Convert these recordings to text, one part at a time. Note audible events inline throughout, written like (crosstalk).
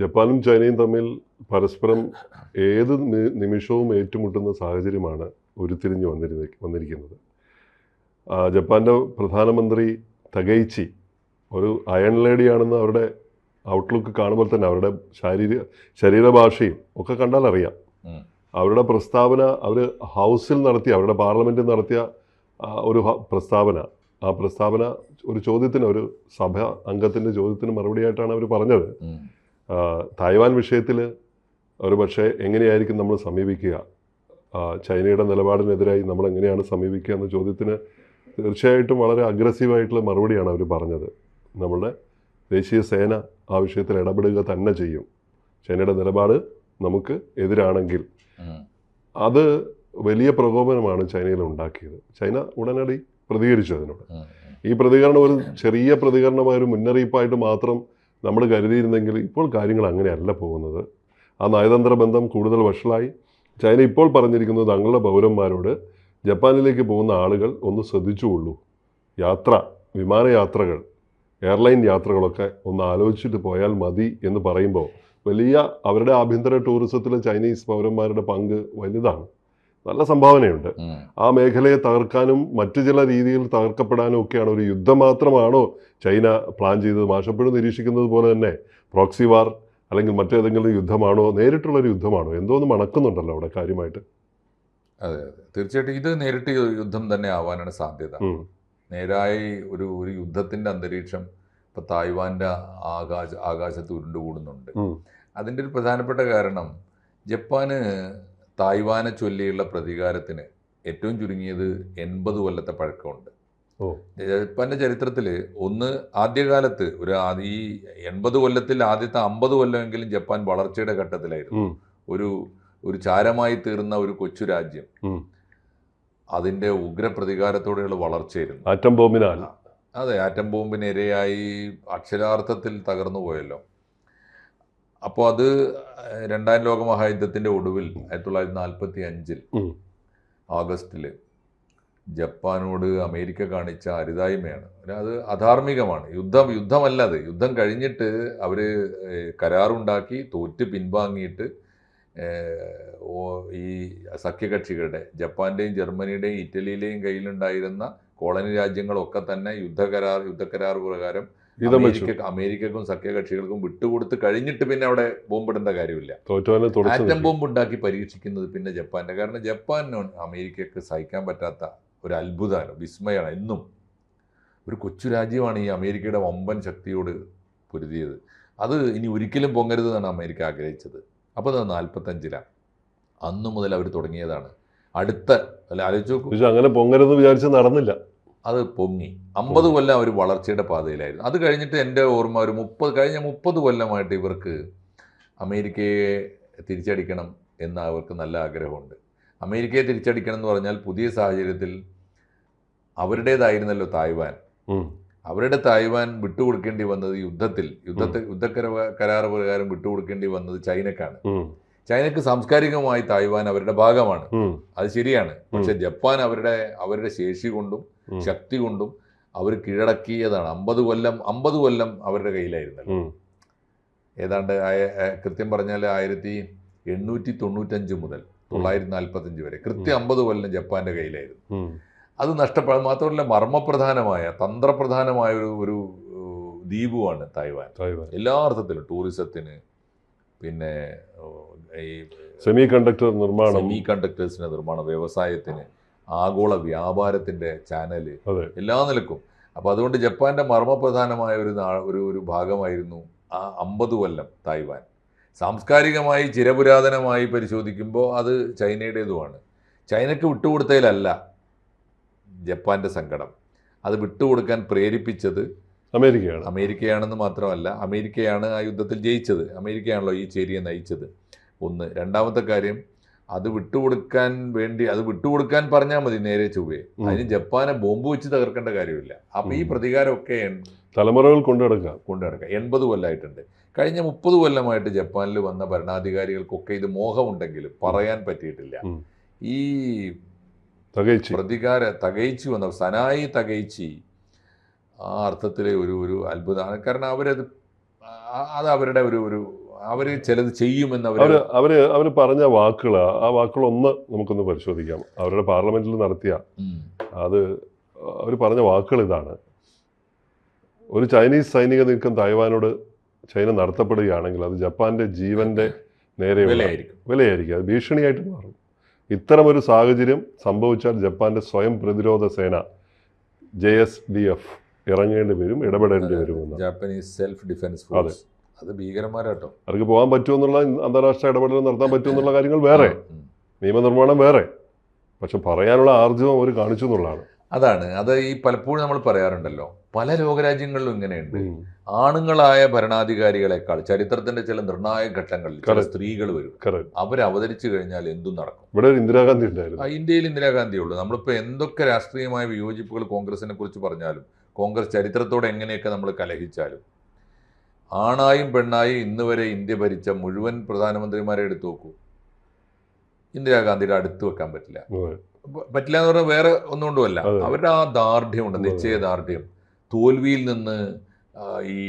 ജപ്പാനും ചൈനയും തമ്മിൽ പരസ്പരം ഏത് നിമിഷവും ഏറ്റുമുട്ടുന്ന സാഹചര്യമാണ് ഉരുത്തിരിഞ്ഞ് വന്നിരുന്ന വന്നിരിക്കുന്നത്. ജപ്പാന്റെ പ്രധാനമന്ത്രി തകൈച്ചി ഒരു അയൺ ലേഡിയാണെന്ന് അവരുടെ ഔട്ട്ലുക്ക് കാണുമ്പോൾ തന്നെ അവരുടെ ശാരീരിക ശരീരഭാഷയും ഒക്കെ കണ്ടാൽ അറിയാം. അവരുടെ പ്രസ്താവന അവർ ഹൗസിൽ നടത്തിയ അവരുടെ പാർലമെന്റിൽ നടത്തിയ ഒരു പ്രസ്താവന. ആ പ്രസ്താവന ഒരു ചോദ്യത്തിന് ഒരു സഭ അംഗത്തിന്റെ ചോദ്യത്തിന് മറുപടിയായിട്ടാണ് അവർ പറഞ്ഞത്. തായ്വാൻ വിഷയത്തിൽ ഒരു പക്ഷേ എങ്ങനെയായിരിക്കും നമ്മൾ സമീപിക്കുക? ചൈനയുടെ നിലപാടിനെതിരായി നമ്മൾ എങ്ങനെയാണ് സമീപിക്കുക എന്ന ചോദ്യത്തിന് തീർച്ചയായിട്ടും വളരെ അഗ്രസീവായിട്ടുള്ള മറുപടിയാണ് അവർ പറഞ്ഞത്. നമ്മളുടെ ദേശീയ സേന ആ വിഷയത്തിൽ ഇടപെടുക തന്നെ ചെയ്യും. ചൈനയുടെ നിലപാട് നമുക്ക് എതിരാണെങ്കിൽ അത് വലിയ പ്രകോപനമാണ് ചൈനയിൽ ഉണ്ടാക്കിയത്. ചൈന ഉടനടി പ്രതികരിച്ചു അതിനോട്. ഈ പ്രതികരണം ഒരു ചെറിയ പ്രതികരണമായ ഒരു മുന്നറിയിപ്പായിട്ട് മാത്രം നമ്മൾ കരുതിയിരുന്നെങ്കിൽ ഇപ്പോൾ കാര്യങ്ങൾ അങ്ങനെയല്ല പോകുന്നത്. ആ നയതന്ത്ര ബന്ധം കൂടുതൽ വഷളായി. ചൈന ഇപ്പോൾ പറഞ്ഞിരിക്കുന്നത് തങ്ങളുടെ പൗരന്മാരോട് ജപ്പാനിലേക്ക് പോകുന്ന ആളുകൾ ഒന്ന് ശ്രദ്ധിച്ചുകൊള്ളൂ. യാത്ര വിമാനയാത്രകൾ എയർലൈൻ യാത്രകളൊക്കെ ഒന്ന് ആലോചിച്ചിട്ട് പോയാൽ മതി എന്ന് പറയുമ്പോൾ വലിയ അവരുടെ ആഭ്യന്തര ടൂറിസത്തിലെ ചൈനീസ് പൗരന്മാരുടെ പങ്ക് വലുതാണ്. നല്ല സംഭാവനയുണ്ട്. ആ മേഖലയെ തകർക്കാനും മറ്റു ചില രീതിയിൽ തകർക്കപ്പെടാനും ഒക്കെയാണ് ഒരു യുദ്ധം മാത്രമാണോ ചൈന പ്ലാൻ ചെയ്തത്? മാഷപ്പോഴും നിരീക്ഷിക്കുന്നത് പോലെ തന്നെ പ്രോക്സി വാർ അല്ലെങ്കിൽ മറ്റേതെങ്കിലും യുദ്ധമാണോ? നേരിട്ടുള്ളൊരു യുദ്ധമാണോ? എന്തോന്ന് മണക്കുന്നുണ്ടല്ലോ അവിടെ കാര്യമായിട്ട്. അതെ അതെ. തീർച്ചയായിട്ടും ഇത് നേരിട്ട് യുദ്ധം തന്നെ ആവാനാണ് സാധ്യത. നേരായി ഒരു ഒരു യുദ്ധത്തിന്റെ അന്തരീക്ഷം ഇപ്പൊ തായ്വാന്റെ ആകാശ ആകാശത്ത് ഉരുണ്ടുകൂടുന്നുണ്ട്. അതിന്റെ ഒരു പ്രധാനപ്പെട്ട കാരണം ജപ്പാന് തായ്വാനെ ചൊല്ലിയുള്ള പ്രതികാരത്തിന് ഏറ്റവും ചുരുങ്ങിയത് എൺപത് കൊല്ലത്തെ പഴക്കമുണ്ട്. ഓ. ജപ്പാന്റെ ചരിത്രത്തിൽ ഒന്ന് ആദ്യകാലത്ത് ഒരു ഈ എൺപത് കൊല്ലത്തിൽ ആദ്യത്തെ അമ്പത് കൊല്ലമെങ്കിലും ജപ്പാൻ വളർച്ചയുടെ ഘട്ടത്തിലായിരുന്നു. ഒരു ഒരു ചാരമായി തീർന്ന ഒരു കൊച്ചു രാജ്യം. അതിന്റെ ഉഗ്ര ഉഗ്രപ്രതികാരത്തോടെയുള്ള വളർച്ചയായിരുന്നു. ആറ്റം ബോംബിനാണ് അതെ ആറ്റം ബോംബിന് ഇരയായി അക്ഷരാർത്ഥത്തിൽ തകർന്നു പോയല്ലോ. അപ്പോൾ അത് രണ്ടാം ലോക മഹായുദ്ധത്തിന്റെ ഒടുവിൽ ആയിരത്തി തൊള്ളായിരത്തി നാൽപ്പത്തി അഞ്ചിൽ. ആഗസ്റ്റിൽ ജപ്പാനോട് അമേരിക്ക കാണിച്ച അരുതായ്മയാണ്. അത് അധാർമികമാണ്. യുദ്ധം യുദ്ധമല്ല അത്. യുദ്ധം കഴിഞ്ഞിട്ട് അവർ കരാറുണ്ടാക്കി തോറ്റ് പിൻവാങ്ങിയിട്ട് ഈ സഖ്യകക്ഷികളുടെ ജപ്പാന്റെയും ജർമ്മനിയുടെയും ഇറ്റലിയിലെയും കയ്യിലുണ്ടായിരുന്ന കോളനി രാജ്യങ്ങളൊക്കെ തന്നെ യുദ്ധകരാർ യുദ്ധക്കരാർ പ്രകാരം അമേരിക്കക്കും സഖ്യകക്ഷികൾക്കും വിട്ടുകൊടുത്ത് കഴിഞ്ഞിട്ട് പിന്നെ അവിടെ ബോംബിടേണ്ട കാര്യമില്ല. ആറ്റം ബോംബ് ഉണ്ടാക്കി പരീക്ഷിക്കുന്നത് പിന്നെ ജപ്പാന്റെ. കാരണം ജപ്പാൻ അമേരിക്കക്ക് സഹിക്കാൻ പറ്റാത്ത ഒരു അത്ഭുതമാണ് വിസ്മയമാണ് എന്നും. ഒരു കൊച്ചു രാജ്യമാണ് ഈ അമേരിക്കയുടെ വമ്പൻ ശക്തിയോട് പൊരുതിയത്. അത് ഇനി ഒരിക്കലും പൊങ്ങരുത് എന്നാണ് അമേരിക്ക ആഗ്രഹിച്ചത്. അപ്പോൾ അത് നാൽപ്പത്തഞ്ചിലാണ് അന്നു മുതൽ അവർ തുടങ്ങിയതാണ്. അടുത്ത അല്ല ആലോചിച്ചു അങ്ങനെ പൊങ്ങരുത് വിചാരിച്ച് നടന്നില്ല. അത് പൊങ്ങി. അമ്പത് കൊല്ലം അവർ വളർച്ചയുടെ പാതയിലായിരുന്നു. അത് കഴിഞ്ഞിട്ട് എന്റെ ഓർമ്മ ഒരു മുപ്പത് കഴിഞ്ഞ മുപ്പത് കൊല്ലമായിട്ട് ഇവർക്ക് അമേരിക്കയെ തിരിച്ചടിക്കണം എന്ന് അവർക്ക് നല്ല ആഗ്രഹമുണ്ട്. അമേരിക്കയെ തിരിച്ചടിക്കണം എന്ന് പറഞ്ഞാൽ പുതിയ സാഹചര്യത്തിൽ അവരുടേതായിരുന്നല്ലോ തായ്വാൻ. അവരുടെ തായ്വാൻ വിട്ടുകൊടുക്കേണ്ടി വന്നത് യുദ്ധത്തിൽ. യുദ്ധത്തെ യുദ്ധക്കര കരാർ പ്രകാരം വിട്ടുകൊടുക്കേണ്ടി വന്നത് ചൈനക്കാണ്. ചൈനക്ക് സാംസ്കാരികമായി തായ്വാൻ അവരുടെ ഭാഗമാണ്. അത് ശരിയാണ്. പക്ഷെ ജപ്പാൻ അവരുടെ അവരുടെ ശേഷി കൊണ്ടും ശക്തി കൊണ്ടും അവർ കീഴടക്കിയതാണ്. അമ്പത് കൊല്ലം അമ്പത് കൊല്ലം അവരുടെ കയ്യിലായിരുന്നല്ലോ. ഏതാണ്ട് കൃത്യം പറഞ്ഞാൽ ആയിരത്തി എണ്ണൂറ്റി തൊണ്ണൂറ്റഞ്ച് മുതൽ തൊള്ളായിരത്തി നാൽപ്പത്തഞ്ച് വരെ. കൃത്യം അമ്പത് കൊല്ലം ജപ്പാന്റെ കയ്യിലായിരുന്നു. അത് നഷ്ടപ്പെടാൻ മാത്രമല്ല മർമ്മപ്രധാനമായ തന്ത്രപ്രധാനമായ ഒരു ഒരു ദ്വീപുമാണ് തായ്വാൻ. എല്ലാ അർത്ഥത്തിലും ടൂറിസത്തിന് പിന്നെ ഈ സെമി കണ്ടക്ടർ നിർമ്മാണം. സെമി കണ്ടക്ടേഴ്സിന്റെ നിർമ്മാണം വ്യവസായത്തിന് ആഗോള വ്യാപാരത്തിന്റെ ചാനൽ എല്ലാ നിലക്കും. അപ്പോൾ അതുകൊണ്ട് ജപ്പാന്റെ മർമ്മപ്രധാനമായ ഒരു ഒരു ഒരു ഭാഗമായിരുന്നു ആ അമ്പത് കൊല്ലം തായ്വാൻ. സാംസ്കാരികമായി ചിരപുരാതനമായി പരിശോധിക്കുമ്പോൾ അത് ചൈനയുടേതുമാണ്. ചൈനയ്ക്ക് വിട്ടുകൊടുത്തതിലല്ല ജപ്പാന്റെ സങ്കടം. അത് വിട്ടുകൊടുക്കാൻ പ്രേരിപ്പിച്ചത് അമേരിക്കയാണ്. അമേരിക്കയാണെന്ന് മാത്രമല്ല അമേരിക്കയാണ് ആ യുദ്ധത്തിൽ ജയിച്ചത്. അമേരിക്കയാണല്ലോ ഈ ചേരിയെ നയിച്ചത്. ഒന്ന് രണ്ടാമത്തെ കാര്യം അത് വിട്ടുകൊടുക്കാൻ വേണ്ടി അത് വിട്ടുകൊടുക്കാൻ പറഞ്ഞാൽ മതി നേരെ ചൊവ്വേ. അതിന് ജപ്പാനെ ബോംബ് വെച്ച് തകർക്കേണ്ട കാര്യമില്ല. അപ്പൊ ഈ. പ്രതികാരമൊക്കെ തലമുറകൾ കൊണ്ടു നടക്കാം കൊണ്ടു നടക്കുക എൺപത് കൊല്ലമായിട്ടുണ്ട് കഴിഞ്ഞ മുപ്പത് കൊല്ലമായിട്ട് ജപ്പാനിൽ വന്ന ഭരണാധികാരികൾക്കൊക്കെ ഇത് മോഹമുണ്ടെങ്കിലും പറയാൻ പറ്റിയിട്ടില്ല. ഈ പ്രതികാര തകയിച്ചു വന്ന സനായി തകയിച്ചി ആ അർത്ഥത്തിലെ ഒരു ഒരു അത്ഭുതമാണ്. കാരണം അവരത് അത് അവരുടെ ഒരു ഒരു അവർ ചിലത് ചെയ്യുമെന്ന് അവർ അവർ അവർ അവർ പറഞ്ഞ വാക്കുകൾ ആ വാക്കുകളൊന്ന് നമുക്കൊന്ന് പരിശോധിക്കാം. അവരുടെ പാർലമെന്റിൽ നടത്തിയ അത് അവർ പറഞ്ഞ വാക്കുകൾ ഇതാണ്. ഒരു ചൈനീസ് സൈനിക നീക്കം തായ്വാനോട് ചൈന നടത്തപ്പെടുകയാണെങ്കിൽ അത് ജപ്പാന്റെ ജീവന്റെ നേരെ വിലയായിരിക്കും. വിലയായിരിക്കും. അത് ഭീഷണിയായിട്ട് മാറും. ഇത്തരമൊരു സാഹചര്യം സംഭവിച്ചാൽ ജപ്പാന്റെ സ്വയം പ്രതിരോധ സേന ജെ എസ് ഡി എഫ് ഇറങ്ങേണ്ടി വരും ഇടപെടേണ്ടി വരും. ജാപ്പനീസ് സെൽഫ് ഡിഫൻസ് ഫോഴ്സ് അത്. ഭീകരന്മാരാട്ടോ. അവർക്ക് പോകാൻ പറ്റുമെന്നുള്ള അന്താരാഷ്ട്ര ഇടപെടൽ നടത്താൻ (laughs) പറ്റുമെന്നുള്ള കാര്യങ്ങൾ വേറെ. നിയമനിർമ്മാണം വേറെ. പക്ഷെ പറയാനുള്ള ആർജവം അവർ കാണിച്ചു എന്നുള്ളതാണ്. അതാണ്. അത് ഈ പലപ്പോഴും നമ്മൾ പറയാറുണ്ടല്ലോ. പല ലോകരാജ്യങ്ങളിലും ഇങ്ങനെയുണ്ട്. ആണുങ്ങളായ ഭരണാധികാരികളെക്കാൾ ചരിത്രത്തിന്റെ ചില നിർണായക ഘട്ടങ്ങളിൽ ചില സ്ത്രീകൾ വരും. അവർ അവതരിച്ചു കഴിഞ്ഞാൽ എന്തും നടക്കും. ഇവിടെ ഒരു ഇന്ദിരാഗാന്ധി ഉണ്ടായിരുന്നു. ഇന്ത്യയിൽ ഇന്ദിരാഗാന്ധി ഉള്ളൂ. നമ്മളിപ്പോൾ എന്തൊക്കെ രാഷ്ട്രീയമായ വിയോജിപ്പുകൾ കോൺഗ്രസിനെ കുറിച്ച് പറഞ്ഞാലും കോൺഗ്രസ് ചരിത്രത്തോടെ എങ്ങനെയൊക്കെ നമ്മൾ കലഹിച്ചാലും. ആണായും പെണ്ണായും ഇന്ന് വരെ ഇന്ത്യ ഭരിച്ച മുഴുവൻ പ്രധാനമന്ത്രിമാരെ എടുത്തു നോക്കൂ. ഇന്ദിരാഗാന്ധിയുടെ അടുത്ത് വെക്കാൻ പറ്റില്ല. പറ്റില്ല എന്ന് പറഞ്ഞാൽ വേറെ ഒന്നുകൊണ്ടുമല്ല കൊണ്ടുമല്ല. അവരുടെ ആ ദാർഢ്യമുണ്ട് നിശ്ചയ ദാർഢ്യം തോൽവിയിൽ നിന്ന് ഈ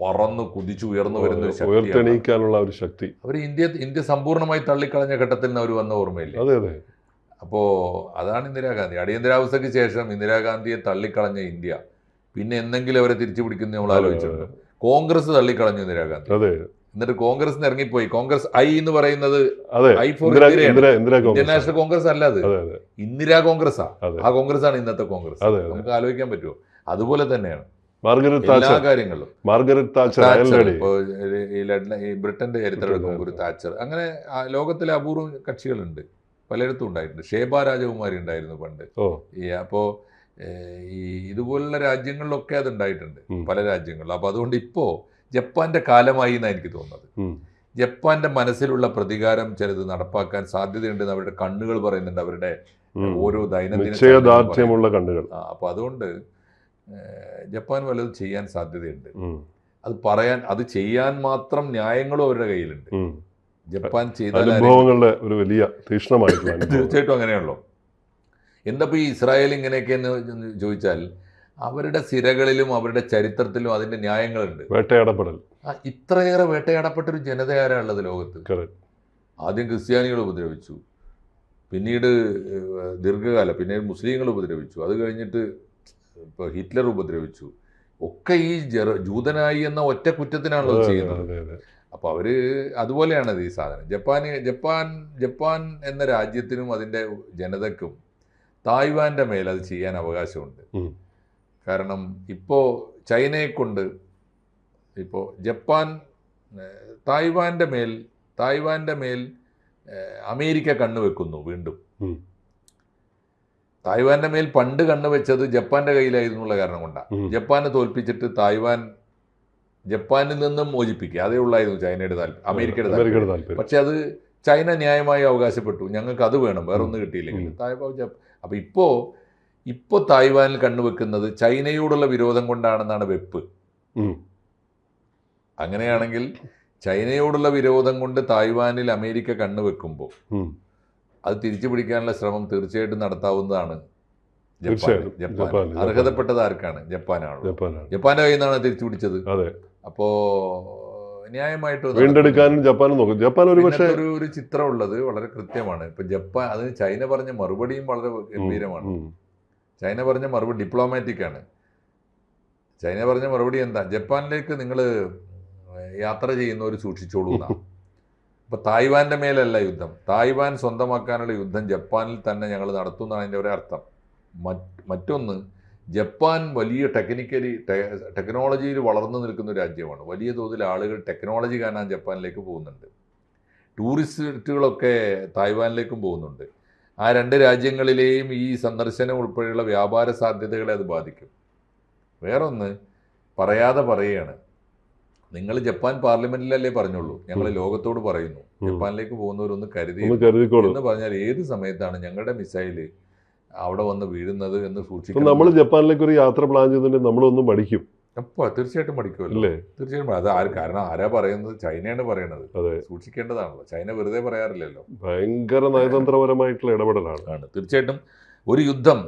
പറന്ന് കുതിച്ചു ഉയർന്നു വരുന്ന ഒരു ശക്തി ഉയർത്തെണീക്കാനുള്ള ഒരു ശക്തി. അവർ ഇന്ത്യ ഇന്ത്യ സമ്പൂർണമായി തള്ളിക്കളഞ്ഞ ഘട്ടത്തിൽ നിന്ന് അവർ വന്ന ഓർമ്മയില്ലേ? അതെ അതെ. അപ്പോൾ അതാണ് ഇന്ദിരാഗാന്ധി. അടിയന്തരാവസ്ഥയ്ക്ക് ശേഷം ഇന്ദിരാഗാന്ധിയെ തള്ളിക്കളഞ്ഞ ഇന്ത്യ. പിന്നെ എന്തെങ്കിലും അവരെ തിരിച്ചു പിടിക്കുന്ന നമ്മൾ ആലോചിച്ചിട്ടുണ്ട്. കോൺഗ്രസ് തള്ളിക്കളഞ്ഞു ഇന്ദിരാഗാന്ധി. അതെ. എന്നിട്ട് കോൺഗ്രസ് ഇറങ്ങിപ്പോയി. കോൺഗ്രസ് ഐ എന്ന് പറയുന്നത് I for Indian Congress National Congress അല്ല അത്. ഇന്ദിരാ കോൺഗ്രസ് ആ. കോൺഗ്രസ് ആണ് ഇന്നത്തെ കോൺഗ്രസ്. നമുക്ക് ആലോചിക്കാൻ പറ്റുമോ? അതുപോലെ തന്നെയാണ്. മാർഗരറ്റ് എല്ലാ താച്ചർ. കാര്യങ്ങളിലും മാർഗരറ്റ് ബ്രിട്ടന്റെ ചരിത്രം എടുക്കുമ്പോൾ ഒരു താച്ചർ. അങ്ങനെ ലോകത്തിലെ അപൂർവ കക്ഷികളുണ്ട്. പലയിടത്തും ഉണ്ടായിട്ടുണ്ട്. ഷേബ രാജകുമാരി ഉണ്ടായിരുന്നു പണ്ട്. ഈ അപ്പോൾ ഈ ഇതുപോലുള്ള രാജ്യങ്ങളിലൊക്കെ അത് ഉണ്ടായിട്ടുണ്ട് ഉം. പല രാജ്യങ്ങളിലും. അപ്പോൾ അതുകൊണ്ട് ഇപ്പോൾ ജപ്പാന്റെ കാലമായി എന്നാണ് എനിക്ക് തോന്നുന്നത്. ജപ്പാന്റെ മനസ്സിലുള്ള പ്രതികാരം ചിലത് നടപ്പാക്കാൻ സാധ്യതയുണ്ടെന്ന് അവരുടെ കണ്ണുകൾ പറയുന്നുണ്ട്. അവരുടെ ഓരോ ദൈനംദിന നിശ്ചയദാർഢ്യമുള്ള കണ്ണുകൾ. ആ, അപ്പോൾ അതുകൊണ്ട് ജപ്പാൻ വല്ലതും ചെയ്യാൻ സാധ്യതയുണ്ട്. അത് പറയാൻ അത് ചെയ്യാൻ മാത്രം ന്യായങ്ങളും അവരുടെ കയ്യിലുണ്ട്. ജപ്പാൻ ചെയ്ത അനുഭവങ്ങളുടെ ഒരു വലിയ തീക്ഷ്ണമായിട്ടുള്ള (coughs) തീർച്ചയായിട്ടും അങ്ങനെയുള്ളൂ. എന്താ ഇപ്പോൾ ഈ ഇസ്രായേൽ ഇങ്ങനെയൊക്കെ എന്ന് ചോദിച്ചാൽ അവരുടെ സിരകളിലും അവരുടെ ചരിത്രത്തിലും അതിന്റെ ന്യായങ്ങളുണ്ട്. വേട്ടയാടപ്പെടൽ. ആ, ഇത്രയേറെ വേട്ടയാടപ്പെട്ടൊരു ആരാണുള്ളത് ലോകത്ത്. ആദ്യം ക്രിസ്ത്യാനികൾ ഉപദ്രവിച്ചു. പിന്നീട് ദീർഘകാലം പിന്നെ മുസ്ലിങ്ങൾ ഉപദ്രവിച്ചു. അത് കഴിഞ്ഞിട്ട് ഇപ്പോൾ ഹിറ്റ്ലർ ഉപദ്രവിച്ചു. ഒക്കെ ഈ ജൂതനായി എന്ന ഒറ്റ കുറ്റത്തിനാണല്ലോ ചെയ്യുന്നത്. അപ്പോൾ അവർ അതുപോലെയാണ് ഈ സാധനം. ജപ്പാൻ ജപ്പാൻ ജപ്പാൻ എന്ന രാജ്യത്തിനും അതിന്റെ ജനതയ്ക്കും തായ്വാന്റെ മേൽ അത് ചെയ്യാൻ അവകാശമുണ്ട്. കാരണം ഇപ്പോൾ ചൈനയെ കൊണ്ട് ഇപ്പോൾ ജപ്പാൻ തായ്വാന്റെ മേൽ തായ്വാന്റെ മേൽ അമേരിക്ക കണ്ണുവെക്കുന്നു വീണ്ടും. തായ്വാന്റെ മേൽ പണ്ട് കണ്ണുവെച്ചത് ജപ്പാന്റെ കയ്യിലായിരുന്നു എന്നുള്ള കാരണം കൊണ്ടാണ് ജപ്പാനെ തോൽപ്പിച്ചിട്ട് തായ്വാൻ ജപ്പാനിൽ നിന്നും മോചിപ്പിക്കുക. അതേ ഉള്ളായിരുന്നു ചൈനയുടെ താല്പര്യം അമേരിക്കയുടെ താല്പര്യം. പക്ഷേ അത് ചൈന ന്യായമായി അവകാശപ്പെട്ടു. ഞങ്ങൾക്ക് അത് വേണം വേറെ ഒന്നും കിട്ടിയില്ലെങ്കിൽ. തായ്വാൻ അപ്പോൾ ഇപ്പോൾ ഇപ്പോൾ ഇപ്പോ തായ്വാനിൽ കണ്ണുവെക്കുന്നത് ചൈനയോടുള്ള വിരോധം കൊണ്ടാണെന്നാണ് വെപ്പ്. അങ്ങനെയാണെങ്കിൽ ചൈനയോടുള്ള വിരോധം കൊണ്ട് തായ്വാനിൽ അമേരിക്ക കണ്ണുവെക്കുമ്പോൾ. അത് തിരിച്ചു പിടിക്കാനുള്ള ശ്രമം തീർച്ചയായിട്ടും നടത്താവുന്നതാണ് ജപ്പാൻ. ജപ്പാൻ. അർഹതപ്പെട്ടത് ആർക്കാണ്? ജപ്പാനാണ്. ജപ്പാനാണ്. ജപ്പാന്റെ കയ്യിൽ നിന്നാണ് തിരിച്ചു പിടിച്ചത്? അപ്പോ ന്യായമായിട്ട് വീണ്ടെടുക്കാൻ ജപ്പാൻ ജപ്പാനും നോക്കും. ജപ്പാൻ ഒരു പക്ഷേ ഒരു ഒരു ചിത്രം ഉള്ളത് വളരെ കൃത്യമാണ്. ഇപ്പൊ ജപ്പാൻ അതിന് ചൈന പറഞ്ഞ മറുപടിയും വളരെ ഗംഭീരമാണ്. ചൈന പറഞ്ഞ മറുപടി ഡിപ്ലോമാറ്റിക് ആണ്. ചൈന പറഞ്ഞ മറുപടി എന്താ? ജപ്പാനിലേക്ക് നിങ്ങൾ യാത്ര ചെയ്യുന്നവർ സൂക്ഷിച്ചോളൂ എന്നാ (laughs) ഇപ്പൊ തായ്വാന്റെ മേലല്ല യുദ്ധം. തായ്വാൻ സ്വന്തമാക്കാനുള്ള യുദ്ധം ജപ്പാനിൽ തന്നെ ഞങ്ങൾ നടത്തുന്നതാണ് അതിന്റെ ഒരു അർത്ഥം മറ്റൊന്ന് ജപ്പാൻ വലിയ ടെക്നിക്കലി ടെക്നോളജിയിൽ വളർന്നു നിൽക്കുന്ന രാജ്യമാണ്. വലിയ തോതിൽ ആളുകൾ ടെക്നോളജി കാണാൻ ജപ്പാനിലേക്ക് പോകുന്നുണ്ട്. ടൂറിസ്റ്റുകളൊക്കെ തായ്വാനിലേക്കും പോകുന്നുണ്ട്. ആ രണ്ട് രാജ്യങ്ങളിലെയും ഈ സന്ദർശനം ഉൾപ്പെടെയുള്ള വ്യാപാര സാധ്യതകളെ അത് ബാധിക്കും. വേറൊന്ന് പറയാതെ പറയുകയാണ്. നിങ്ങൾ ജപ്പാൻ പാർലമെന്റിലല്ലേ പറഞ്ഞുള്ളൂ. ഞങ്ങൾ. ലോകത്തോട് പറയുന്നു. ജപ്പാനിലേക്ക് പോകുന്നവരൊന്ന് കരുതി എന്ന് പറഞ്ഞാൽ ഏത് സമയത്താണ് ഞങ്ങളുടെ മിസൈൽ അവിടെ വന്ന് വീഴുന്നത് എന്ന് സൂക്ഷിക്കും നമ്മൾ ജപ്പാനിലേക്ക് ഒരു യാത്ര പ്ലാൻ ചെയ്തിട്ടുണ്ടെങ്കിൽ നമ്മളൊന്നും പഠിക്കും അപ്പൊ തീർച്ചയായിട്ടും പഠിക്കുമല്ലോ തീർച്ചയായിട്ടും അത് ആര് കാരണം ആരാ പറയുന്നത്? ചൈനയാണ് പറയുന്നത് അതെ. സൂക്ഷിക്കേണ്ടതാണല്ലോ. ചൈന വെറുതെ പറയാറില്ലല്ലോ. ഭയങ്കര നയതന്ത്രപരമായിട്ടുള്ള ഇടപെടലാണ്. ആണ്. തീർച്ചയായിട്ടും ഒരു യുദ്ധം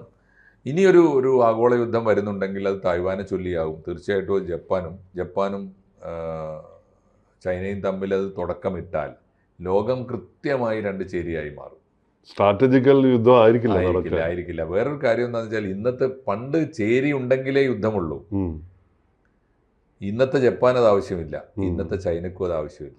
ഇനിയൊരു ഒരു ആഗോള യുദ്ധം വരുന്നുണ്ടെങ്കിൽ അത് തായ്വാനെ ചൊല്ലിയാകും തീർച്ചയായിട്ടും ജപ്പാനും ജപ്പാനും ചൈനയും തമ്മിൽ അത് തുടക്കമിട്ടാൽ ലോകം കൃത്യമായി രണ്ട് ചേരിയായി മാറും. സ്ട്രാറ്റജിക്കൽ യുദ്ധം ആയിരിക്കില്ല ആയിരിക്കില്ല വേറൊരു കാര്യം എന്താണെന്ന് വെച്ചാൽ ഇന്നത്തെ പണ്ട് ചേരി ഉണ്ടെങ്കിലേ യുദ്ധമുള്ളൂ. ഇന്നത്തെ ജപ്പാൻ അത് ആവശ്യമില്ല. ഇന്നത്തെ ചൈനക്കും അത് ആവശ്യമില്ല.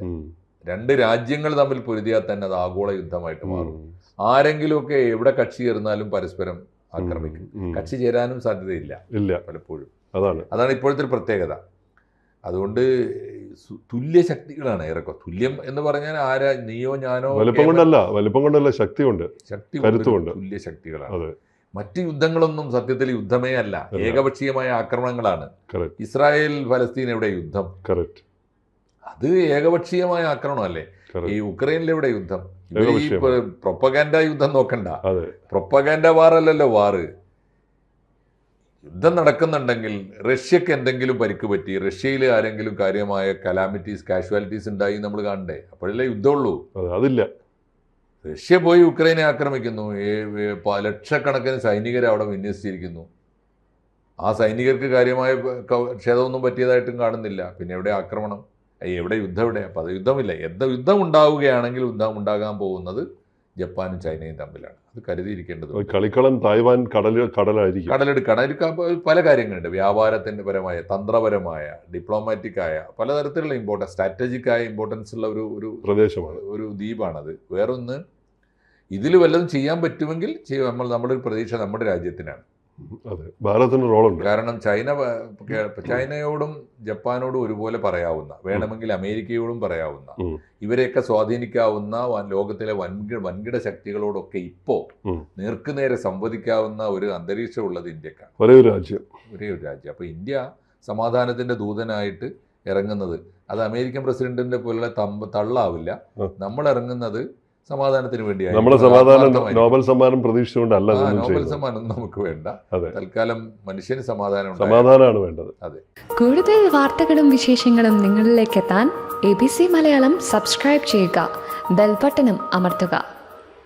രണ്ട് രാജ്യങ്ങൾ തമ്മിൽ പൊരുതിയാൽ തന്നെ അത് ആഗോള യുദ്ധമായിട്ട് മാറും. ആരെങ്കിലുമൊക്കെ എവിടെ കക്ഷി ചേർന്നാലും പരസ്പരം ആക്രമിക്കും. കക്ഷി ചേരാനും സാധ്യതയില്ല ഇല്ല. പലപ്പോഴും. അതാണ്. അതാണ് ഇപ്പോഴത്തെ പ്രത്യേകത. അതുകൊണ്ട് തുല്യ ശക്തികളാണ് ഏറെക്കുറെ. തുല്യം എന്ന് പറഞ്ഞാൽ ആരാ നീയോ ഞാനോ വലിപ്പം കൊണ്ടല്ല വലിപ്പം കൊണ്ടല്ല ശക്തി കൊണ്ട് ശക്തി കരുത്തുമുണ്ട്. കൊണ്ട് തുല്യ ശക്തികളാണ്. മറ്റ് യുദ്ധങ്ങളൊന്നും സത്യത്തിൽ യുദ്ധമേ അല്ല. ഏകപക്ഷീയമായ ആക്രമണങ്ങളാണ്. ഇസ്രായേൽ ഫലസ്തീൻ എവിടെ യുദ്ധം? അത് ഏകപക്ഷീയമായ ആക്രമണമല്ലേ ഈ ഉക്രൈനിൽ എവിടെ യുദ്ധം? ഈ. പ്രൊപ്പഗാൻഡ യുദ്ധം നോക്കണ്ട. പ്രൊപ്പഗാൻഡ വാറല്ലല്ലോ വാറ് യുദ്ധം നടക്കുന്നുണ്ടെങ്കിൽ റഷ്യക്ക് എന്തെങ്കിലും പരിക്ക് പറ്റി റഷ്യയിൽ ആരെങ്കിലും കാര്യമായ കലാമിറ്റീസ് കാഷ്വാലിറ്റീസ് ഉണ്ടായി നമ്മൾ കാണണ്ടേ? അപ്പോഴല്ലേ യുദ്ധമുള്ളൂ. അതെ അതില്ല. റഷ്യ പോയി ഉക്രൈനെ ആക്രമിക്കുന്നു. ലക്ഷക്കണക്കിന് സൈനികരെ അവിടെ വിന്യസിച്ചിരിക്കുന്നു. ആ സൈനികർക്ക് കാര്യമായ ക്ഷേതമൊന്നും പറ്റിയതായിട്ടും കാണുന്നില്ല. പിന്നെ എവിടെ ആക്രമണം? എവിടെ യുദ്ധം എവിടെ? അപ്പം അത് യുദ്ധമില്ല. യുദ്ധം യുദ്ധം ഉണ്ടാവുകയാണെങ്കിൽ യുദ്ധം ഉണ്ടാകാൻ പോകുന്നത് ജപ്പാനും ചൈനയും തമ്മിലാണ്. അത് കരുതിയിരിക്കേണ്ടത് കളിക്കളം തായ്വാൻ കടൽ കടലായിരിക്കും. കടലെടുക്കാണ് അതിൽ പല കാര്യങ്ങളുണ്ട്. വ്യാപാരത്തിന്റെ പരമായ തന്ത്രപരമായ ഡിപ്ലോമാറ്റിക് ആയ പലതരത്തിലുള്ള ഇമ്പോർട്ടൻസ് സ്ട്രാറ്റജിക് ആയ ഇമ്പോർട്ടൻസ് ഉള്ള ഒരു ഒരു പ്രദേശമാണ്. ഒരു ദ്വീപാണത്. വേറൊന്ന് ഇതിൽ വല്ലതും ചെയ്യാൻ പറ്റുമെങ്കിൽ നമ്മൾ നമ്മുടെ ഒരു പ്രതീക്ഷ നമ്മുടെ രാജ്യത്തിനാണ്. അതെ ഭാരതത്തിന് റോളുണ്ട്. കാരണം ചൈന ചൈനയോടും ജപ്പാനോടും ഒരുപോലെ പറയാവുന്ന വേണമെങ്കിൽ അമേരിക്കയോടും പറയാവുന്ന. ഇവരെയൊക്കെ സ്വാധീനിക്കാവുന്ന ലോകത്തിലെ വൻകിട വൻകിട ശക്തികളോടൊക്കെ ഇപ്പോ നേർക്കുനേരെ സംവദിക്കാവുന്ന ഒരു അന്തരീക്ഷം ഉള്ളത് ഇന്ത്യക്കാണ്. ഒരേ ഒരു രാജ്യം. ഒരേ ഒരു രാജ്യം. അപ്പോൾ ഇന്ത്യ സമാധാനത്തിന്റെ ദൂതനായിട്ട് ഇറങ്ങുന്നത്. അത് അമേരിക്കൻ പ്രസിഡന്റിന്റെ പോലെ തള്ളാവില്ല. നമ്മൾ ഇറങ്ങുന്നത് സമാധാനത്തിന് വേണ്ടിയാണ് നമ്മുടെ സമാധാനം നോബൽ സമ്മാനം പ്രതീക്ഷിച്ചുകൊണ്ടല്ല നോബൽ സമ്മാനം നമുക്ക് വേണ്ട. അതെ. തൽക്കാലം മനുഷ്യന് സമാധാനം സമാധാനമാണ് വേണ്ടത്. അതെ. കൂടുതൽ വാർത്തകളും വിശേഷങ്ങളും നിങ്ങളിലേക്ക് എത്താൻ A B C Malayalam subscribe ചെയ്യുക. ബെൽബട്ടനും അമർത്തുക.